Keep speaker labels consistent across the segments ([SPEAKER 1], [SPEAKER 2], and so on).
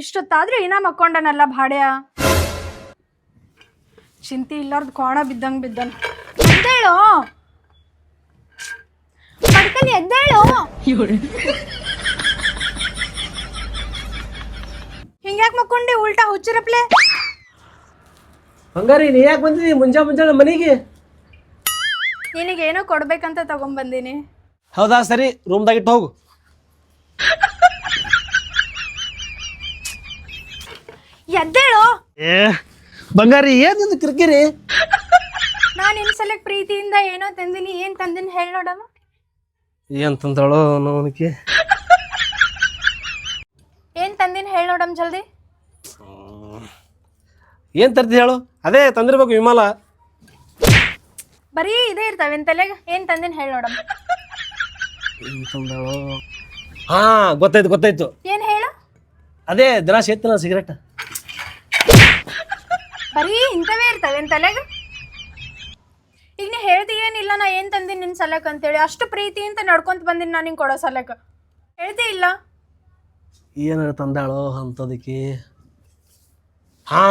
[SPEAKER 1] ಇಷ್ಟೊತ್ತಾದ್ರೂ ಇನ್ನ ಮಕ್ಕೊಂಡನಲ್ಲ ಭಾಡ್ಯ? ಚಿಂತಿ ಇಲ್ಲಾರ್ದು ಕೋಣ ಬಿದ್ದಂಗ್ ಬಿದ್ದನ್. ಎದ್ದೇಳು. ಪಡ್ಕನ್ ಎದ್ದೇಳು. ಹಿಂಗ್ಯಾಕ್ ಮಕ್ಕೊಂಡಿ ಉಲ್ಟಾ ಹುಚ್ಚಿರಪ್ಲೆ?
[SPEAKER 2] ಹಂಗಾರಿ ನೀ ಯಾಕೆ ಬಂದಿದಿ ಮುಂಜಾ ಮುಂಜಾನೆ ಮನೆಗೆ?
[SPEAKER 1] ನಿನಗೇನೋ ಕೊಡ್ಬೇಕಂತ ತಗೊಂಬಂದಿನಿ.
[SPEAKER 2] ಹೌದಾ ಸರಿ ರೂಮ್ದಾಗ ಇಟ್ಟು ಹೋಗು.
[SPEAKER 1] ಎದ್ದೇಳು.
[SPEAKER 2] ಏ ಬಂಗಾರಿ ಏನೊಂದು ಕಿರ್ಕಿರಿ?
[SPEAKER 1] ನಾನು ನಿನ್ ಸಲ ಪ್ರೀತಿಯಿಂದ ಏನೋ ತಂದಿನಿ ಏನ್ ತಂದಿನಿ ಹೇಳಿ ನೋಡಮ್ಮ.
[SPEAKER 2] ಏನ್ ತಂದಳೋ ನೋನಿಕೆ
[SPEAKER 1] ಏನ್ ತಂದಿನಿ ಹೇಳಿ ನೋಡಮ್ ಜಲ್ದಿ.
[SPEAKER 2] ಏನ್ ತರ್ತಿ ಹೇಳು? ಅದೇ ತಂದಿರ್ಬೇಕು ವಿಮಾಲ.
[SPEAKER 1] ಬರೀ ಇದೇ ಇರ್ತಾವೆ ಏನ್ ತಲೆಗ ಏನ್ ತಂದಿನಿ ಹೇಳಿ ನೋಡಮ್
[SPEAKER 2] ಏನ್ ತಂದಳೋ? ಹಾ ಗೊತ್ತಾಯ್ತು ಗೊತ್ತಾಯ್ತು.
[SPEAKER 1] ಏನ್ ಹೇಳು?
[SPEAKER 2] ಅದೇ ದಿನ ಸೇತನ ಸಿಗರೇಟ್
[SPEAKER 1] ಬರೀ ನಿನ್ ತಲೆಗ? ಈಗ ನೀ ಹೇಳ್ತಿ ಏನಿಲ್ಲ ನಾ ಏನು ತಂದಿನಿ ನಿನ್ ಸಲಕ್ ಅಂತೇಳಿ. ಅಷ್ಟು ಪ್ರೀತಿ ಅಂತ ನಡ್ಕೊಂತ ಬಂದಿನಿ ನಾನು ನಿಂಗೆ ಕೊಡೋ ಸಲಕ್. ಹೇಳ್ದಿ ಇಲ್ಲ?
[SPEAKER 2] ಏನಾರ ತಂದಾಳೋ ಅಂತದಕ್ಕೆ ಹಾ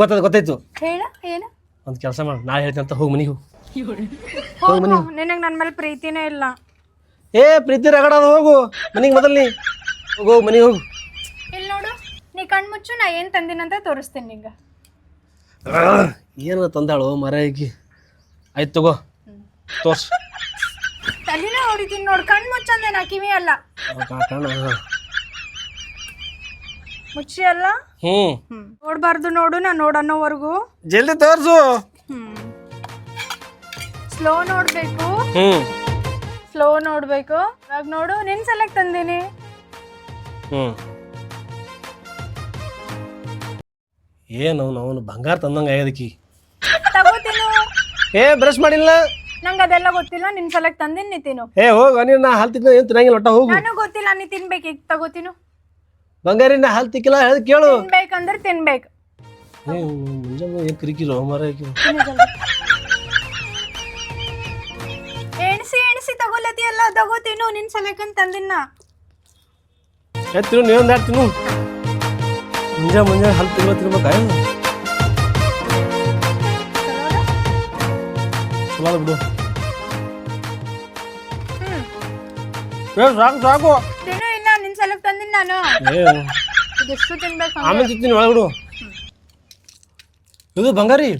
[SPEAKER 2] ಗೊತ್ತದ ಗೊತ್ತಾಯ್ತು.
[SPEAKER 1] ಹೇಳ ಏನು?
[SPEAKER 2] ಒಂದು ಕೆಲಸ ಮಾಡು ನಾ ಹೇಳ್ತೀನಿ ಅಂತ ಹೋಗಿ ಮನೆಗೆ ಹೋಗು.
[SPEAKER 1] ಮನಿ ನಿನಗೆ ನನ್ನ ಮೇಲೆ ಪ್ರೀತಿನೇ ಇಲ್ಲ.
[SPEAKER 2] ಏ ಪ್ರೀತಿ ರಗಡ ಅದು ಹೋಗು. ಮನಿಗೆ ಮೊದಲು ನೀ. ಹೋಗು ಮನೆಗೆ ಹೋಗು.
[SPEAKER 1] ಇಲ್ಲಿ ನೋಡು ನೀ ಕಣ್ಮುಚ್ಚು ನಾ ಏನ್ ತಂದಿನಂತ ತೋರಿಸ್ತೀನಿ ನಿಂಗೆ.
[SPEAKER 2] ಏನು ತಂದಾಳು ಮರ ಈಕಿ ಆಯ್ತು ತಗೋ. ತೋರ್ಸ್.
[SPEAKER 1] ತಲೆನೇ ಹೊಡಿತೀನಿ ನೋಡು ಕಣ್ಣು ಮುಚ್ಚಂದೆ ನಾ ಕಿವಿ ಅಲ್ಲ ಮುಚ್ಚಿ ಅಲ್ಲ
[SPEAKER 2] ಹ್ಞೂ
[SPEAKER 1] ನೋಡ್ಬಾರ್ದು ನೋಡು ನಾ ನೋಡನ್ನೋವರೆಗೂ
[SPEAKER 2] ಜಲ್ದಿ ತೋರ್ಸು.
[SPEAKER 1] ಸ್ಲೋ ನೋಡ್ಬೇಕು.
[SPEAKER 2] ಹ್ಞೂ
[SPEAKER 1] ಸ್ಲೋ ನೋಡ್ಬೇಕು. ಇವಾಗ ನೋಡು ನಿನ್ ಸಲಕ್ ತಂದೀನಿ.
[SPEAKER 2] ಹ್ಞೂ ಏನು ಅವನು ಬಂಗಾರ ತಂದಂಗ ಆಗ್ಯದಕ್ಕಿ.
[SPEAKER 1] ತಗೋತೀನಿ?
[SPEAKER 2] ಏ ಬ್ರಷ್ ಮಾಡಿಲ್ಲ
[SPEAKER 1] ನಂಗೆ ಅದೆಲ್ಲ ಗೊತ್ತಿಲ್ಲ ನಿನ್ ಸಲಕ್ ತಂದಿನ್ ನೀ ತಿನ್ನು.
[SPEAKER 2] ಏ ಹೋಗ ನೀನು ನಾ ಹಾಲು ತಿನ್ನ ಏನು ತಿನ್ನಂಗಿಲ್ಲ ಒಟ್ಟ ಹೋಗು.
[SPEAKER 1] ನನಗೂ ಗೊತ್ತಿಲ್ಲ ನೀ ತಿನ್ಬೇಕು ಈಗ ತಗೋತೀನು?
[SPEAKER 2] ಬಂಗಾರಿ ನಾ ಹಾಲು ತಿಕ್ಕಿಲ್ಲ ಹೇಳಿ ಕೇಳು.
[SPEAKER 1] ತಿನ್ಬೇಕಂದ್ರೆ ತಿನ್ಬೇಕು.
[SPEAKER 2] ಏ ಮುಂಜಾನೆ ಏನು ಕಿರಿಕಿರೋ ಮರ
[SPEAKER 1] ಎಣಸಿ. ಎಣ್ಸಿ ಎಣ್ಸಿ ತಗೊಲತಿಯಲ್ಲ ತಗೋತೀನು ನಿನ್ ಸಲಕಂತ ತಂದಿನ
[SPEAKER 2] ಏ ನೀ ನೀವು ಒಂದು ತಿನ್ನು. ಮುಂಜಾನೆ ಮುಂಜಾನೆ ಹಲ್ಲು ತಿಂಗಳು ತಿನ್ಬೇಕಾ ಚಲೋ ಬಿಡು. ಏ ಸಾಕು ಸಾಕು.
[SPEAKER 1] ತಿನ್ನು ಇನ್ನ ನಿನ್ ಸಲಕ್ ತಂದಿನ ನಾನು.
[SPEAKER 2] ಏ
[SPEAKER 1] ಇದೆಷ್ಟು ತಿನ್ಬೇಕು
[SPEAKER 2] ಆಮೇಲೆ ತಿಂತೀನಿ ಒಳಗೆ ಬಿಡು. ಇದು ಬಂಗಾರಿ?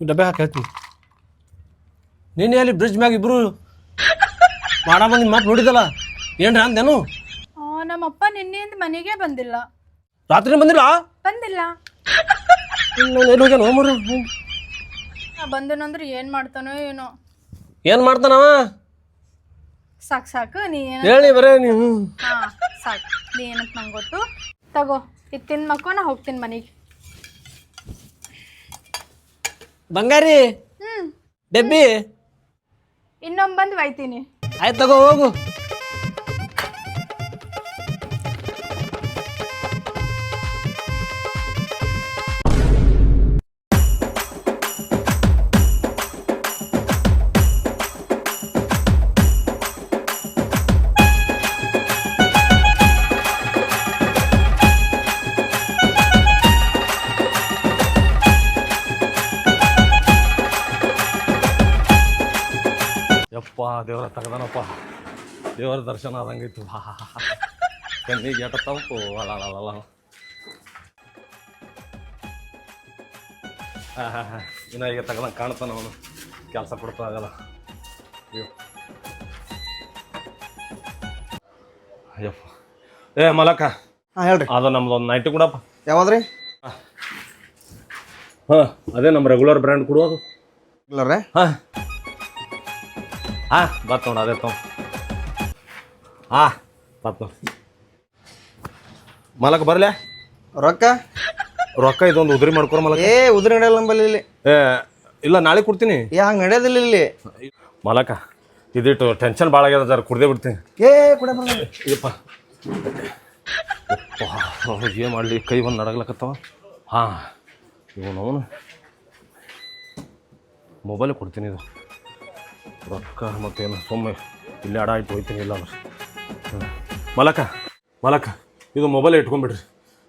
[SPEAKER 2] ಡಬ್ಬೆ ಹಾಕಿ ಹೇಳ್ತೀನಿ. ನೀನೇ ಅಲ್ಲಿ ಬ್ರಿಡ್ಜ್ ಮ್ಯಾಗ ಇಬ್ರು ಮಾಡ ಬಂದು ಮಾತು ನೋಡಿದಲ್ಲ ಏನ್ರ ಅಂದೇನು
[SPEAKER 1] ಆ ನಮ್ಮಪ್ಪ ನಿನ್ನೆಯಿಂದ ಮನೆಗೆ ಬಂದಿಲ್ಲ.
[SPEAKER 2] ರಾತ್ರಿ ಬಂದಿಲ್ಲ?
[SPEAKER 1] ಬಂದಿಲ್ಲ.
[SPEAKER 2] ಎಲ್ಲಿ ಹೋಗ್ಯಾನ ಹೋಮರು
[SPEAKER 1] ಬಂದನಂದ್ರೆ ಏನ್ ಮಾಡ್ತಾನೋ ಏನೋ.
[SPEAKER 2] ಏನ್ ಮಾಡ್ತಾನವ?
[SPEAKER 1] ಸಾಕ್ ಸಾಕು ನೀ ಏನ
[SPEAKER 2] ಹೇಳಿ ಬರೇ ನೀವು
[SPEAKER 1] ಹಾ ಸಾಕು ನೀ ಏನಂತ ನಂಗೆ ಗೊತ್ತು. ತಗೋ ಇದು ಮಕ್ಕ ಮಕ್ಕೋ ನಾ ಹೋಗ್ತೀನಿ ಮನೆಗೆ.
[SPEAKER 2] ಬಂಗಾರಿ?
[SPEAKER 1] ಹ್ಮ್.
[SPEAKER 2] ಡೆಬ್ಬಿ?
[SPEAKER 1] ಇನ್ನೊಮ್ಮೆ ಬಂದು ಒಯ್ತೀನಿ.
[SPEAKER 2] ಆಯ್ತು ತಗೋ ಹೋಗು.
[SPEAKER 3] ದೇವರ ತಗದನಪ್ಪ. ದೇವರ ದರ್ಶನ ಆದಂಗಿತ್ತು ಹಾ ಹಾ ಹಾ ಕಣ್ಣಿಗೆ ಎಟ ತಂಪು. ಅಲ್ಲ ಹಾಂ ಹಾಂ ಹಾಂ. ಇನ್ನ ಈಗ ತಗದಂಗೆ ಕಾಣ್ತಾನ ಅವನು. ಕೆಲಸ ಕೊಡ್ತಾ ಆಗಲ್ಲ. ಅಯ್ಯೋ. ಅಯ್ಯಪ್ಪ ಏ ಮಲಕ.
[SPEAKER 4] ಹಾಂ ಹೇಳ್ರಿ.
[SPEAKER 3] ಅದು ನಮ್ದು ಒಂದು ನೈಟಿ ಕೊಡಪ್ಪ
[SPEAKER 4] ಯಾವ್ದ್ರಿ?
[SPEAKER 3] ಹಾಂ. ಅದೇ ನಮ್ಮ ರೆಗ್ಯುಲರ್ ಬ್ರ್ಯಾಂಡ್ ಕೊಡೋದು
[SPEAKER 4] ಇಲ್ಲರೇ
[SPEAKER 3] ಹಾಂ. ಹಾಂ ಬತ್ ನೋಡ ಅದೇ ತೊ. ಹಾಂ ಬತ್ ನೋಡು ಮಲಕ ಬರಲೇ?
[SPEAKER 4] ರೊಕ್ಕ?
[SPEAKER 3] ರೊಕ್ಕ ಇದೊಂದು ಉದ್ರಿ ಮಾಡ್ಕೊರ ಮಲಕ.
[SPEAKER 4] ಏ ಉದ್ರಿ ನಡೆಯಲ್ಲ ನಂಬಲ್ಲಿ ಇಲ್ಲಿ.
[SPEAKER 3] ಏ ಇಲ್ಲ ನಾಳೆ ಕೊಡ್ತೀನಿ.
[SPEAKER 4] ಏ ಹಂಗೆ ನಡೆಯೋದಿಲ್ಲ ಇಲ್ಲಿ.
[SPEAKER 3] ಮಲಕ ಇದಿಟ್ಟು ಟೆನ್ಷನ್ ಭಾಳ ಆಗ್ಯದ ಜರ ಕುಡ್ದೇ ಬಿಡ್ತೀನಿ.
[SPEAKER 4] ಏ ಕೂಡ ಬರಲ್ಲ
[SPEAKER 3] ಇದಪ್ಪ ಏನು ಮಾಡಲಿ? ಕೈ ಬಂದು ನಡಗ್ಲಕತ್ತವ. ಹಾಂ ಇವನು ಅವನು ಮೊಬೈಲ್ ಕೊಡ್ತೀನಿ ಇದು. ರೊಕ್ಕ ಮತ್ತೇನು ಸುಮ್ಮನೆ ಇಲ್ಲೇ ಅಡ ಆಯ್ತು ಹೋಯ್ತೀನಿ ಇಲ್ಲ ಅಂದ್ರೆ. ಹ್ಞೂ ಮಲಕ ಮಲಕ ಇದು ಮೊಬೈಲ್ ಇಟ್ಕೊಂಡ್ಬಿಡ್ರಿ.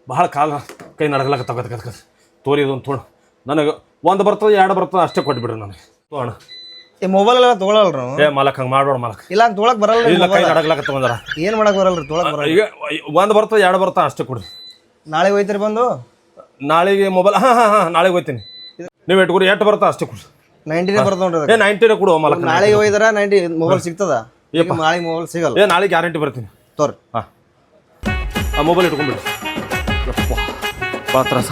[SPEAKER 3] ಭಾಳ ಕಾಲ ಕೈ ನಡಗಲಕ್ಕ ತಗೋತ ತೋರಿ ಇದೊಂದು ತೋಣ ನನಗೆ ಒಂದು ಬರ್ತದೆ ಎರಡು ಬರ್ತದೆ ಅಷ್ಟೇ ಕೊಟ್ಬಿಡ್ರಿ ನನಗೆ. ತೋಣ.
[SPEAKER 4] ಈ ಮೊಬೈಲ್ ಎಲ್ಲ ತೊಗೊಳಲ್ರಿ ನಾವು
[SPEAKER 3] ಏ ಮಲಕ್ ಹಂಗೆ ಮಾಡೋಣ ಮಲಕ್.
[SPEAKER 4] ಇಲ್ಲ ಹಂಗೆ ತೊಗೊಳಕ್ ಬರಲ್ಲ
[SPEAKER 3] ಇಲ್ಲ ಕೈ ನಡಗಲಕ್ಕ ತಗೊಂಡಾರ
[SPEAKER 4] ಏನು ಮಾಡಕ್ ಬರಲ್ರಿ ತೊಗೊಳಕ್ ಬರಲ್ಲ
[SPEAKER 3] ಈಗ ಒಂದು ಬರ್ತದೆ ಎರಡು ಬರ್ತದೆ ಅಷ್ಟೇ ಕೊಡ್ರಿ.
[SPEAKER 4] ನಾಳೆ ಹೋಯ್ತಿರಿ ಬಂದು?
[SPEAKER 3] ನಾಳೆಗೆ ಮೊಬೈಲ್ ಹಾಂ ಹಾಂ ಹಾಂ ನಾಳೆಗೆ ಹೋಗ್ತೀನಿ ನೀವು ಇಟ್ಕೊಡಿ ಎಷ್ಟು ಬರ್ತದೆ ಅಷ್ಟೇ ಕೊಡ್ರಿ.
[SPEAKER 4] ನೈಂಟಿನೇ ಬರ್ತದೆ ನೋಡ್ರಿ
[SPEAKER 3] ಏ. ನೈಂಟಿನೇ ಕೊಡು ಮಾಲಕ್
[SPEAKER 4] ನಾಳೆಗೆ ಹೋಯ್ತಾರ ನೈಂಟಿ ಮೊಬೈಲ್ ಸಿಗ್ತದ? ಈಗ ನಾಳೆಗೆ ಮೊಬೈಲ್ ಸಿಗಲ್ಲ.
[SPEAKER 3] ಏ ನಾಳೆ ಗ್ಯಾರಂಟಿ ಬರ್ತೀನಿ.
[SPEAKER 4] ತೋರಿ.
[SPEAKER 3] ಹಾಂ. ಆ ಮೊಬೈಲ್ ಇಟ್ಕೊಂಡ್ಬಿಡಿ. ಯಪ್ಪ ಪಾತ್ರ ತ್ರಾಸ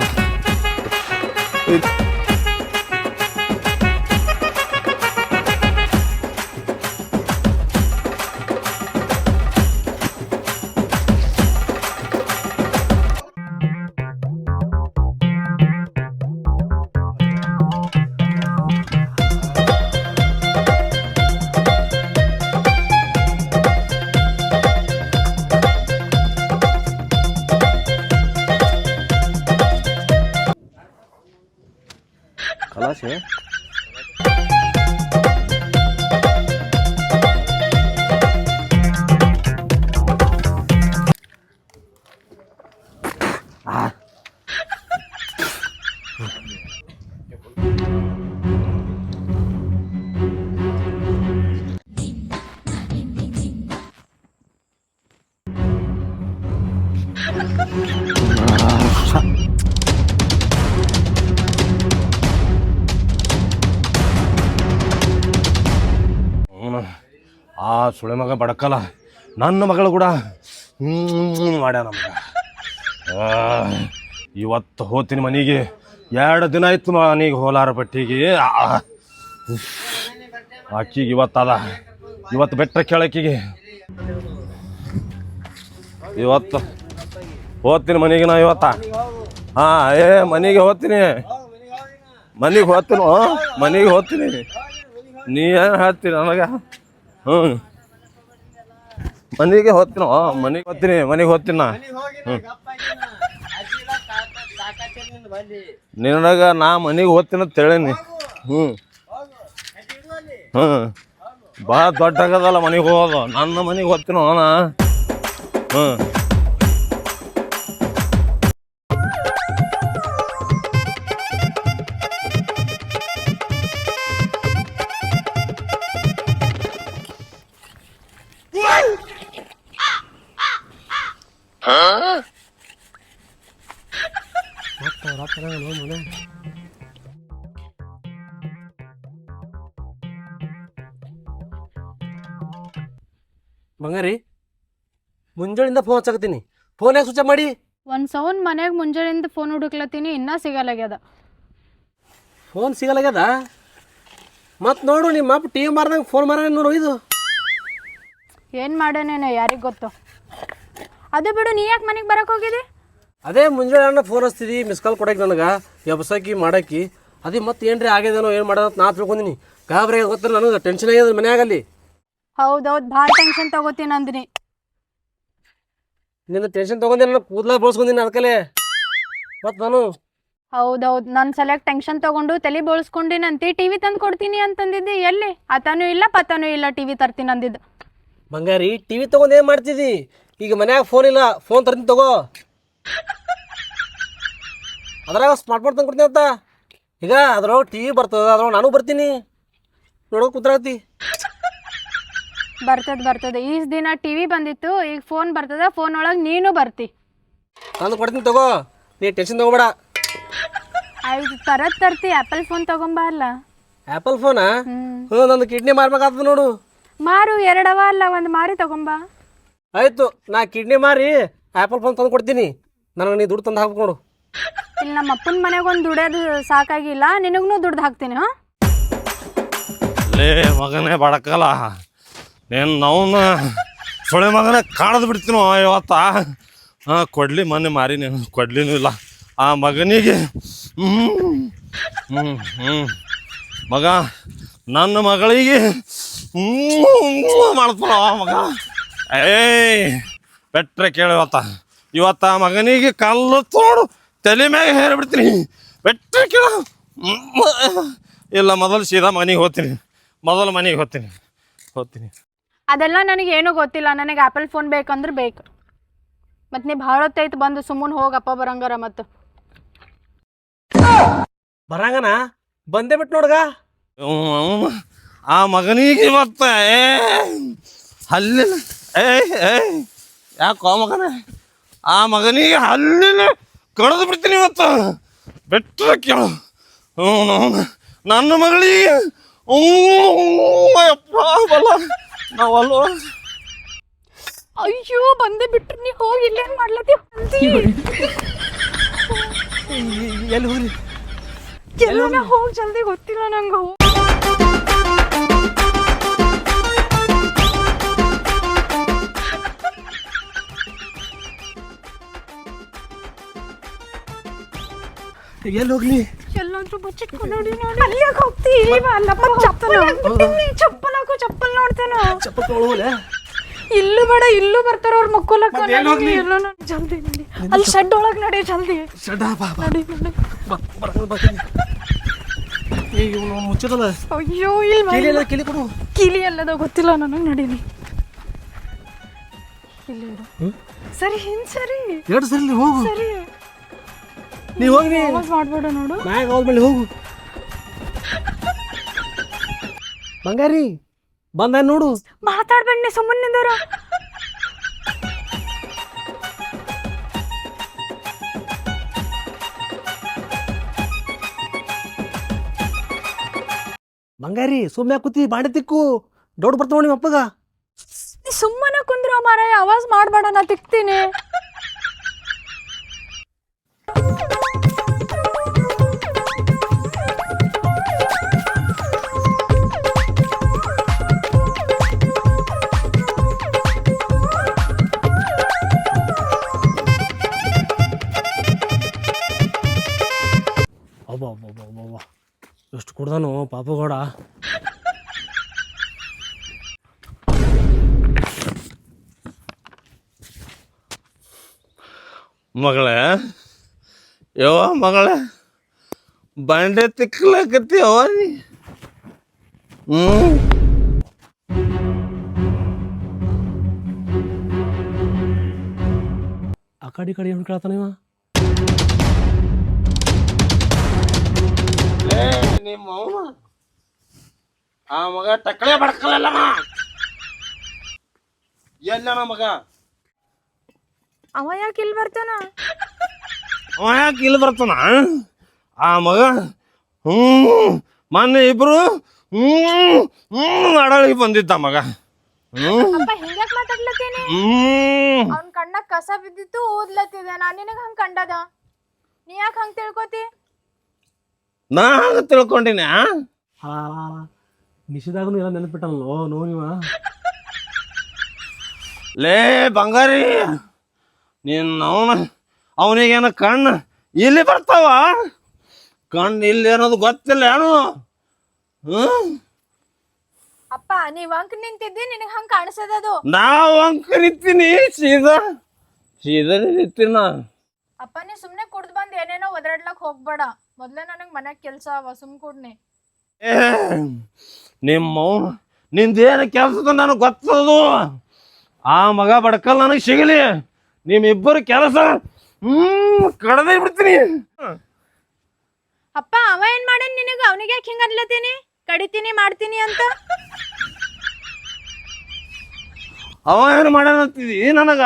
[SPEAKER 3] আছে ಸುಳೆ ಮಗ ಬಡಕಲ್ಲ. ನನ್ನ ಮಗಳು ಕೂಡ ಹ್ಮ್ ಮಾಡ್ಯಾನ ನಮ್ಗೆ. ಇವತ್ತು ಹೋಗ್ತೀನಿ ಮನೆಗೆ. ಎರಡು ದಿನ ಆಯ್ತು ಮನೆಗೆ ಹೋಲಾರ ಪಟ್ಟಿಗೆ. ಆಕಿಗೆ ಇವತ್ತದ. ಇವತ್ತು ಬೆಟ್ಟ ಕೇಳಕ್ಕಿಗೆ ಇವತ್ತು ಹೋಗ್ತೀನಿ ಮನೆಗೆ ನಾ ಇವತ್ತ. ಹಾ, ಏ, ಮನೆಗೆ ಹೋಗ್ತೀನಿ ಮನೆಗೆ ಹೋಗ್ತೀನಿ ಮನೆಗೆ ಹೋತೀನಿ. ನೀ ಏನು ಹೇಳ್ತೀನಿ ನನಗೆ? ಹ್ಞೂ ಮನೆಗೆ ಹೋಗ್ತೀನಿ? ಮನೆಗೆ ಹೋಗ್ತೀನಿ ಮನೆಗೆ ಹೋಗ್ತೀನ? ನಿನ್ನಾಗ ನಾ ಮನೆಗೆ ಹೋಗ್ತೀನಿ ಅಂತ ಹೇಳೀನಿ. ಹ್ಞೂ ಹ್ಞೂ ಭಾಳ ದೊಡ್ಡ ಆಗದಲ್ಲ ಮನೆಗೆ ಹೋಗೋದು. ನನ್ನ ಮನೆಗೆ ಹೋಗ್ತೀನೋ ನಾ ಹ್ಞೂ
[SPEAKER 2] ಬಂಗಾರಿ ಮುಂಜಾನೆಯಿಂದ ಫೋನ್ ಹಚ್ಚಕತ್ತೀನಿ. ಫೋನ್ ಯಾಕೆ ಸ್ವಿಚ್ ಮಾಡಿ?
[SPEAKER 1] ಒಂದು ಸೌಂಡ್ ಮನ್ಯಾಗ ಮುಂಜಾನೆಯಿಂದ ಫೋನ್ ಹುಡುಕ್ಲತ್ತೀನಿ ಇನ್ನೂ ಸಿಗಲಾಗ್ಯದ.
[SPEAKER 2] ಫೋನ್ ಸಿಗಲಾಗ್ಯದ? ಮತ್ತೆ ನೋಡು ನಿಮ್ಮ ಅಪ್ಪ ಟಿ ವಿ ಮಾರ್ದಂಗೆ ಫೋನ್ ಮಾರ ನೋಡು ಇದು.
[SPEAKER 1] ಏನು ಮಾಡೋಣ ಯಾರಿಗೆ ಗೊತ್ತು? ಅದು ಬಿಡು ನೀ ಯಾಕೆ ಮನೆಗೆ ಬರಕ್ಕೆ ಹೋಗಿದಿ?
[SPEAKER 2] ಅದೇ ಮುಂಜಾನೆ ಅಣ್ಣ ಫೋನ್ ಹಚ್ತಿದಿ ಮಿಸ್ ಕಾಲ್ ಕೊಡಕ್ಕೆ ನನಗೆ ಎಬ್ಸಕ್ಕಿ ಮಾಡಕ್ಕಿ ಅದೇ ಮತ್ತೆ ಏನ್ರಿ ಆಗ್ಯದೇನೋ ಏನು ಮಾಡೋದು ನಾ ತಿಳ್ಕೊಂಡಿನಿ. ಗಾಬರಿ ಗೊತ್ತಿಲ್ಲ ನನಗೆ ಟೆನ್ಷನ್ ಆಗ್ಯದ ಅಲ್ಲಿ.
[SPEAKER 1] ಹೌದೌದು ಭಾಳ ಟೆನ್ಷನ್ ತಗೋತೀನಿ ಅಂದಿನಿ
[SPEAKER 2] ನಿನ್ನ ಟೆನ್ಷನ್ ತಗೊಂಡೆ ನಾನು ಕೂದಲ ಬೋಳ್ಸ್ಕೊಂಡಿನಿ ಅದಕ್ಕಲೆ ಮತ್ತೆ ನಾನು?
[SPEAKER 1] ಹೌದೌದ್ ನನ್ ಸಲಕ್ ಟೆನ್ಷನ್ ತಗೊಂಡು ತಲೆ ಬೋಳ್ಸ್ಕೊಂಡಿನಂತಿ ಅಂತ ಟಿವಿ ತಂದು ಕೊಡ್ತೀನಿ ಅಂತಂದಿದ್ದೆ ಎಲ್ಲಿ? ಆತನೂ ಇಲ್ಲ ಪತನೂ ಇಲ್ಲ ಟಿವಿ ತರ್ತೀನಿ ಅಂದಿದ್ದ.
[SPEAKER 2] ಬಂಗಾರಿ ಟಿವಿ ತಗೊಂಡ್ ಏನ್ ಮಾಡ್ತಿದ್ದಿ? ಈಗ ಮನ್ಯಾಗ ಫೋನ್ ಇಲ್ಲ ಫೋನ್ ತರ್ತೀನಿ ತಗೋ. ಅದ್ರಾಗ ಸ್ಮಾರ್ಟ್ ಫೋನ್ ತಂದು ಕೊಡ್ತೀನಿ ಅಂತ. ಈಗ ಅದ್ರೊಳಗೆ ಟಿವಿ ಬರ್ತದ ಅದ್ರೊಳಗೆ ನಾನು ಬರ್ತೀನಿ. ನೋಡೋ ಕುದ್ರಾತಿ
[SPEAKER 1] ಬರ್ತದ ಬರ್ತದ. ಈ ದಿನ ಟಿವಿ ಬಂದಿತ್ತು ಈಗ ಫೋನ್ ಬರ್ತದ ಫೋನ್ ಒಳಗೆ ನೀನು ಬರ್ತಿ.
[SPEAKER 2] ತಂದು ಕೊಡ್ತೀನಿ ತಗೋ. ನೀ ಟೆನ್ಷನ್ ತಗೋಬೇಡ.
[SPEAKER 1] ಆಯ್ತು ತರದ್ ತರ್ತಿ ಆಪಲ್ ಫೋನ್ ತಗೊಂಬಾರ್ಲ. ಅಲ್ಲ
[SPEAKER 2] ಆ್ಯಪಲ್ ಫೋನಾ
[SPEAKER 1] ಹ್ಮ್.
[SPEAKER 2] ಹ್ಞೂ ನಂದು ಕಿಡ್ನಿ ಮಾರ್ಬೇಕಾಗ್ತದ ನೋಡು.
[SPEAKER 1] ಮಾರು ಎರಡವ ಅಲ್ಲ ಒಂದು ಮಾರಿ ತಗೊಂಬಾ.
[SPEAKER 2] ಆಯ್ತು ನಾ ಕಿಡ್ನಿ ಮಾರಿ ಆಪಲ್ ಫೋನ್ ತಂದು ಕೊಡ್ತೀನಿ. ನನಗೆ ನೀ ದುಡ್ಡು ತಂದು ಹಾಕ್ಬೇಕು ನೋಡು.
[SPEAKER 1] ಇಲ್ಲಿ ನಮ್ಮ ಅಪ್ಪನ ಮನೆಗೆ ಒಂದು ದುಡಿಯೋದು ಸಾಕಾಗಿಲ್ಲ ನಿನಗೂ ದುಡ್ದು ಹಾಕ್ತೀನಿ ಹಾಂ?
[SPEAKER 3] ಲೇ ಮಗನೇ ಬಡಕಲ್ಲ. ನೀನು ನಾವನ್ನ ಸೊಳೆ ಮಗನೇ ಕಾಣದು ಬಿಡ್ತೀನೋ ಇವತ್ತ? ಹಾಂ ಕೊಡ್ಲಿ ಮೊನ್ನೆ ಮಾರಿ ನೀನು, ಕೊಡ್ಲಿನೂ ಇಲ್ಲ. ಆ ಮಗನಿಗೆ ಹ್ಞೂ ಹ್ಞೂ ಮಗ, ನನ್ನ ಮಗಳಿಗೆ ಹ್ಞೂ ಮಾಡ್ತಾನ ಮಗ? ಏಯ್, ಬೆಟ್ರೆ ಕೇಳು ಇವತ್ತ. ಮಗನಿಗೆ ಕಲ್ಲು ತೋಡು ತಲೆ ಮ್ಯಾಗ ಹೇರಿಬಿಡ್ತೀನಿ. ಬೆಟ್ರೆ ಕೇಳ. ಇಲ್ಲ, ಮೊದಲು ಸೀದಾ ಮನೆಗೆ ಹೋಗ್ತೀನಿ. ಮೊದಲು ಮನೆಗೆ ಹೋಗ್ತೀನಿ. ಹೋಗ್ತೀನಿ.
[SPEAKER 1] ಅದೆಲ್ಲ ನನಗೆ ಏನೂ ಗೊತ್ತಿಲ್ಲ. ನನಗೆ ಆ್ಯಪಲ್ ಫೋನ್ ಬೇಕಂದ್ರೆ ಬೇಕು. ಮತ್ತು ನೀವು ಭಾಳ ಹೊತ್ತೈತೆ ಬಂದು ಸುಮ್ಮನೆ ಹೋಗಪ್ಪ ಬರಂಗಾರ ಮತ್ತು
[SPEAKER 2] ಬರಂಗನ? ಬಂದೇ ಬಿಟ್ಟು ನೋಡ್ಗ.
[SPEAKER 3] ಆ ಮಗನಿಗೆ ಮತ್ತೆ ಏ ಹಲ್ಲಿನ ಏ ಏ ಯಾಕೋ ಮಗನ? ಆ ಮಗನಿಗೆ ಹಲ್ಲಿನ ಕಡ್ದು ಬಿಡ್ತೀನಿ ಇವತ್ತು. ಬೆಟ್ಟ ಕೇಳು. ಹ್ಞೂ ನನ್ನ ಮಗಳಿಗೆ ಹ್ಞೂ ಅಪ್ಪ ಬಲ್ಲ ನಾವಲ್ಲೋ
[SPEAKER 1] ಅಯ್ಯೋ ಬಂದೇ ಬಿಟ್ರಿ ನೀ ಹೋಗಿ ಇಲ್ಲೇನ್ ಮಾಡ್ಲತ್ತಿ
[SPEAKER 2] ಎಲ್ಲಿ ಹೋಗ್ರಿ
[SPEAKER 1] ಎಲ್ಲನ ಹೋಗಿ ಜಲ್ದಿ ಗೊತ್ತಿಲ್ಲ ನಂಗೆ
[SPEAKER 2] ಎಲ್ಲಿ ಹೋಗ್ಲಿ
[SPEAKER 1] ಎಲ್ಲಾದ್ರೂ ಬಚ್ಚಿಟ್ಕೊಂಡು ನೋಡಿ. ನೋಡಿ ಅಲ್ಲಿಗೆ ಹೋಗ್ತಿ ಅಲ್ಲಪ್ಪ ಚಪ್ಪಲ್ ಹಾಕ್ಬಿಟ್ಟಿನಿ. ಚಪ್ಪಲ್ ಹಾಕು ಚಪ್ಪಲ್ ನೋಡ್ತಾನ.
[SPEAKER 2] ಚಪ್ಪಲ್ ತೊಗೊಳೋಲೆ
[SPEAKER 1] ಇಲ್ಲೂ ಬೇಡ ಇಲ್ಲೂ ಬರ್ತಾರ ಅವ್ರ ಮಕ್ಕೊಲಕ್ಕ.
[SPEAKER 2] ಎಲ್ಲೋ?
[SPEAKER 1] ಎಲ್ಲೋ ಜಲ್ದಿ ನಡಿ. ಅಲ್ಲಿ ಶೆಡ್ ಒಳಗೆ ನಡಿ ಜಲ್ದಿ.
[SPEAKER 2] ಶಡ ಬಾ ಬಾ.
[SPEAKER 1] ನಡಿ ನಡಿ.
[SPEAKER 2] ಬಾ ಇವನು ಮುಚ್ಚದಲ್ಲ?
[SPEAKER 1] ಅಯ್ಯೋ ಇಲ್ಲಿ
[SPEAKER 2] ಕಿಲಿ ಎಲ್ಲ ಕಿಲಿ ಕೊಡು.
[SPEAKER 1] ಕಿಲಿ ಎಲ್ಲದ ಗೊತ್ತಿಲ್ಲ ನನಗೆ ನಡೀನಿ ಇಲ್ಲಿ ಸರಿ ಹಿಂದ್ ಸರಿ.
[SPEAKER 2] ಎರಡು ಸರಿ ಹೋಗು.
[SPEAKER 1] ಸರಿ.
[SPEAKER 2] ನೀ ಹೋಗ್ರಿ.
[SPEAKER 1] ಆವಾಜ್ ಮಾಡ್ಬೇಡ ನೋಡು.
[SPEAKER 2] ಮ್ಯಾಗ ಹೋದ ಮೇಲೆ ಹೋಗು. ಬಂಗಾರಿ ಬಂದ ನೋಡು.
[SPEAKER 1] ಮಾತಾಡ್ಬೇಡಿ ಸುಮ್ಮನೆ ನಿಂದರ
[SPEAKER 2] ಬಂಗಾರಿ ಸುಮ್ಮನೆ ಕೂತಿ ಬಾಂಡೆ ತಿಕ್ಕು. ದೊಡ್ಡ ಬರ್ತಾವ ನಿಮ್ಮ ಅಪ್ಪಗ.
[SPEAKER 1] ನೀ ಸುಮ್ಮನೆ ಕುಂದ್ರ ಮಾರ ಆವಾಜ್ ಮಾಡ್ಬೇಡ ನಾ ತಿಕ್ತೀನಿ.
[SPEAKER 2] ಎಷ್ಟು ಕುಡ್ದಾನು ಪಾಪುಗೌಡ
[SPEAKER 3] ಮಗಳೇ ಯವ್ವ ಮಗಳ ಬಂಡೆ ತಿಕ್ಲಕತ್ತೀಯವ್ವ ನೀ? ಹ್ಞೂ
[SPEAKER 2] ಆ ಕಡೆ ಈ ಕಡೆ ಏನು ಕೇಳ್ತಾನ
[SPEAKER 3] ಲೇ ನಿಮ್ಮ ಆ ಮಗ ಟಕಳೆ ಬಡ್ಕಲಲ್ಲಮ್ಮ ಎಲ್ಲನ ಮಗ?
[SPEAKER 1] ಅವ ಯಾಕೆ ಇಲ್ಲಿ ಬರ್ತಾನ?
[SPEAKER 3] ಅವ ಯಾಕೆ ಇಲ್ಲಿ ಬರ್ತಾನ? ಆ ಮಗ ಹ್ಞೂ ಮೊನ್ನೆ ಇಬ್ರು ಹ್ಞೂ ಹ್ಞೂ ಅಡಳಿಗೆ ಬಂದಿದ್ದ ಮಗ. ಹ್ಞೂ.
[SPEAKER 1] ಮಾತಾಡ್ಲತ್ತೀನಿ?
[SPEAKER 3] ಹ್ಞೂ.
[SPEAKER 1] ಅವ್ನ ಕಣ್ಣಾಗ ಕಸ ಬಿದ್ದಿತ್ತು ಓದ್ಲತ್ತಿದೆ. ನಾನು ನಿನಗೆ ಹಂಗೆ ಕಂಡದ? ನೀ ಯಾಕೆ ಹಂಗೆ ತಿಳ್ಕೊತಿ?
[SPEAKER 3] ನಾ ತಿಳ್ಕೊಂಡಿನಿ
[SPEAKER 2] ನಿಷಿದಾಗೂ ಎಲ್ಲ ನೆನಪಿಟ್ಟನಲ್ಲೋ ನೋವಿವ?
[SPEAKER 3] ಲೇ ಬಂಗಾರಿ ನಿನ್ನ ಅವನ ಏನ ಕಣ್ಣು ಇಲ್ಲಿ ಬರ್ತಾವ? ಕಣ್ಣು ಇಲ್ಲಿ ಅನ್ನೋದು ಗೊತ್ತಿಲ್ಲ ಏನು ಹ್ಞೂ
[SPEAKER 1] ಅಪ್ಪ ನೀವ್ ಅಂಕ್ ನಿಂತಿದ್ದಿ ನಿನಗೆ ಹಂಗೆ ಕಾಣಿಸದದು?
[SPEAKER 3] ನಾವು ಅಂಕ ನಿಂತೀನಿ ಸೀದಾ ಸೀದಾ ನಿಂತಿನ
[SPEAKER 1] ಅಪ್ಪ ನೀ ಸುಮ್ಮನೆ ಕುಡ್ದು ಬಂದು ಏನೇನೋ ಒದರಾಡ್ಲಕ್ ಹೋಗ್ಬೇಡ. ಮೊದ್ಲೇ ನನಗೆ ಮನೆ ಕೆಲಸ ಅವ ಸುಮ್ ಕೊಡ್ನಿ.
[SPEAKER 3] ನಿಮ್ಮ ನಿಂದೇನು ಕೆಲಸದ ನನಗೆ ಗೊತ್ತದು? ಆ ಮಗ ಬಡ್ಕಲ್ ನನಗೆ ಸಿಗಲಿ. ನಿಮ್ಮಿಬ್ಬರು ಕೆಲಸ ಹ್ಮ್ ಕಡ್ದೇ ಬಿಡ್ತೀನಿ.
[SPEAKER 1] ಅಪ್ಪ ಅವ ಏನ್ ಮಾಡೇನ್ ನಿನಗ? ಅವನಿಗೆ ಯಾಕೆ ಹಿಂಗ ಅನ್ಲತ್ತೀನಿ? ಕಡಿತೀನಿ ಮಾಡ್ತೀನಿ ಅಂತ?
[SPEAKER 3] ಅವ ಏನು ಮಾಡ್ಯಾನಂತಿದಿ ನನಗ?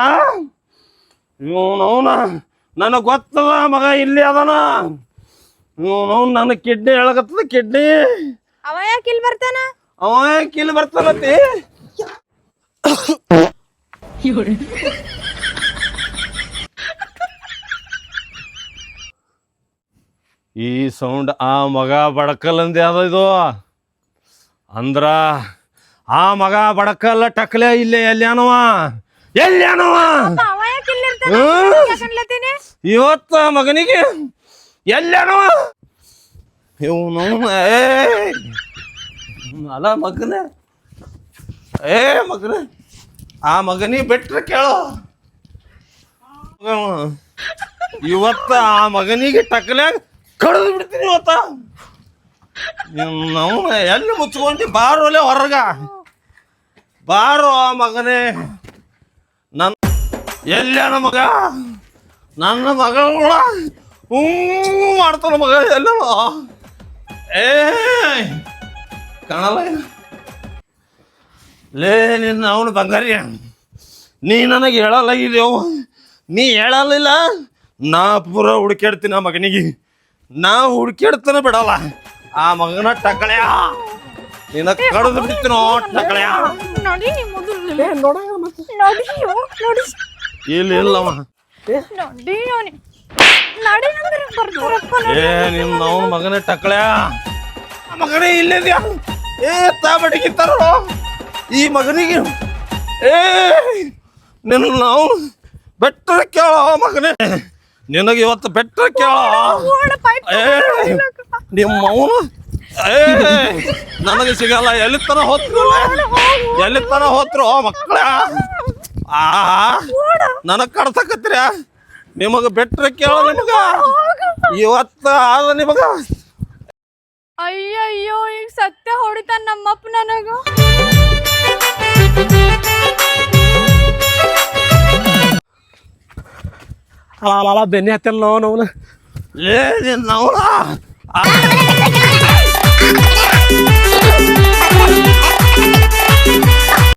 [SPEAKER 3] ಇವನವನ ನನಗೆ ಗೊತ್ತದ ಮಗ ಇಲ್ಲಿ ಅದನ? ನನ್ನ ಕಿಡ್ನಿ ಹೇಳಕತ್ತದ ಕಿಡ್ನಿ.
[SPEAKER 1] ಅವ ಯಾಕೆ ಇಲ್ಲಿ ಬರ್ತಾನ?
[SPEAKER 3] ಅವ ಯಾಕೆ ಇಲ್ಲಿ ಬರ್ತಾನತಿ ಈ ಸೌಂಡ್ ಆ ಮಗ ಬಡಕಲ್ ಅಂದ ಇದು. ಅಂದ್ರ ಆ ಮಗ ಬಡಕಲ್ಲ ಟಕ್ಲೆ ಇಲ್ಲೇ ಹ್ಮ್.
[SPEAKER 1] ಯಾಕ್
[SPEAKER 3] ಇವತ್ತ ಮಗನಿಗೆ ಎಲ್ಲೇನವ ಇವನು ಏ. ಅಲ್ಲ, ಮಗನ. ಏ, ಮಗನ. ಆ ಮಗನಿ ಬಿಟ್ರೆ ಕೇಳೋ. ಇವತ್ತ ಆ ಮಗನಿಗೆ ಟಕ್ಲ್ಯಾಗ ಕಡ್ದು ಬಿಡ್ತೀನಿ ಇವತ್ತ. ಎಲ್ಲಿ ಮುಚ್ಕೊಂಡಿ? ಬಾರೋಲೆ ಹೊರಗ. ಬಾರೋ ಆ ಮಗನೇ. ನನ್ನ ಎಲ್ಲ ಮಗ? ನನ್ನ ಮಗಳ ಹ್ಞೂ ಮಾಡ್ತಾನ ಮಗ ಎಲ್ಲ ಏ ಕಾಣಲ್ಲ? ಲೇ ನಿನ್ನ ಅವನು ಬಂಗಾರಿ ನೀ ನನಗೆ ಹೇಳಲ್ಲ ಇದೆಯೋ ನೀ ಹೇಳಲಿಲ್ಲ ನಾ ಪೂರ ಹುಡುಕ್ಯಾಡ್ತೀನಿ ಆ ಮಗನಿಗೆ. ನಾ ಹುಡುಕ್ಯಾಡ್ತಾನೆ ಬಿಡಲ್ಲ. ಆ ಮಗನ ಟಕಳ್ಯಾ. ನಿನ್ನ ಕಡದು ಬಿಡ್ತೀನೋ ಟಕಳ್ಯಾ. ಇಲ್ಲ ಇಲ್ಲವ ಏ ನಿಮ್ ನಾವು ಮಗನೇ ಟಕ್ಳ್ಯಾ ಆ ಮಗನೇ ಇಲ್ಲಿದ್ಯಾ ಏ ತಾ ಬಡಿಗಿತ್ತಾರೋ ಈ ಮಗನಿಗೆ ಏ ನಿನ್ನ ನಾವು ಬೆಟ್ಟ ಕೇಳ ಮಗನೇ. ನಿನಗೆ ಇವತ್ತು ಬೆಟ್ಟ ಕೇಳ ಏ ನಿಮ್ಮ ಅವನು ಏ ನನಗೆ ಸಿಗಲ್ಲ. ಎಲ್ಲಿ ತನ ಹೋದ್ರು? ಎಲ್ಲಿ ತನ ಹೋದ್ರು ಮಕ್ಕಳ? ಆ ನನಗೆ ಕಡ್ಸಕತ್ತೀರ? ನಿಮಗೆ ಬೆಟ್ರ ಕೇಳ ನಿಮಗ. ಇವತ್ತ ಆದ ನಿಮಗ.
[SPEAKER 1] ಅಯ್ಯಯ್ಯೋ ಈಗ ಸತ್ಯ ಹೊಡಿತಾನ ನಮ್ಮಪ್ಪ ನನಗ.
[SPEAKER 2] ಅಲ್ಲ ಬೆನ್ನಿ ಹತ್ತಲ್ಲ ನಾವು
[SPEAKER 3] ಏ ನಿನ್ನ ಅವನ